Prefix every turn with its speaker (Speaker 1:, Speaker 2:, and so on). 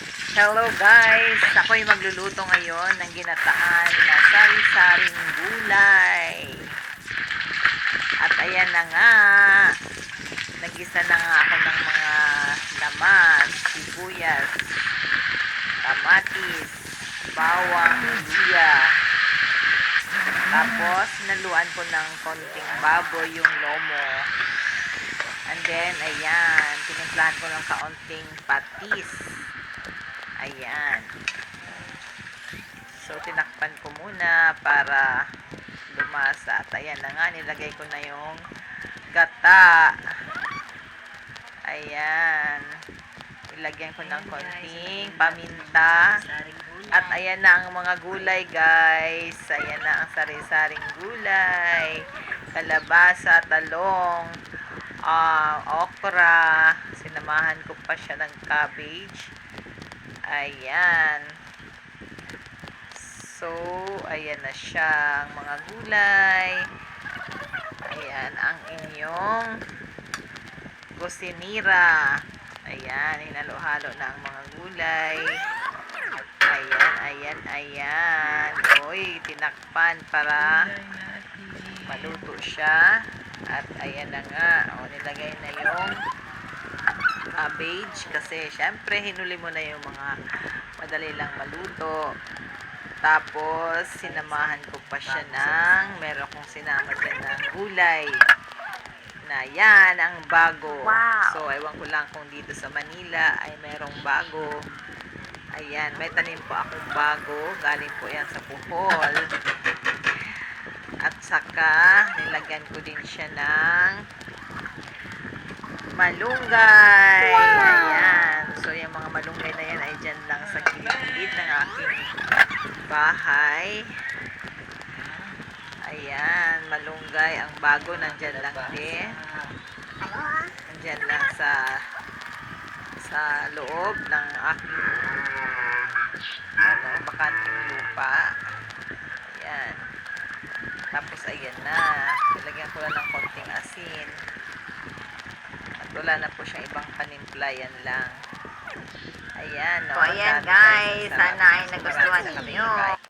Speaker 1: Hello guys! Ako'y magluluto ngayon ng ginataan na sari-saring gulay. At ayan na nga, nagisa na nga ako ng mga laman, sibuyas, kamatis, bawang, luya. Tapos, naluan ko ng konting baboy yung lomo. And then, ayan, tinimplahan ko ng kaunting patis. Ayan. So, tinakpan ko muna para lumasa. At ayan na nga, nilagay ko na yung gata. Ayan. Ilagyan ko ng konting paminta. At ayan na ang mga gulay, guys. Ayan na ang sari-saring gulay. Kalabasa, talong, ah, okra. Sinamahan ko pa siya ng cabbage. Ayan. So, ayan na siya ang mga gulay. Ayan ang inyong kusinira. Ayan, hinalo-halo na ang mga gulay. Ayan, ayan, ayan. Uy, tinakpan para maluto siya. At ayan na nga. O, nilagay na yung cabbage. Kasi, syempre, hinuli mo na yung mga madali lang maluto. Tapos, sinamahan ko pa siya ng, meron kong sinama ng gulay. Na yan, ang bago.
Speaker 2: Wow.
Speaker 1: So, ewan ko lang kung dito sa Manila ay merong bago. Ayan, may tanim po akong bago. Galing po yan sa Puhol. At saka, nilagyan ko din siya ng malunggay. Ayan. So, yung mga malunggay na yan ay dyan lang sa gilid ng aking bahay. Ayan, malunggay. Ang bago nandyan lang din. Nandyan lang sa sa loob ng aking ano, bakanting lupa. Ayan. Tapos, ayan na. Nilagyan ko lang ng konting asin. Wala na po siyang ibang panimplayan lang. Ayan, no?
Speaker 2: So, ayan guys. Sana ay nagustuhan ninyo.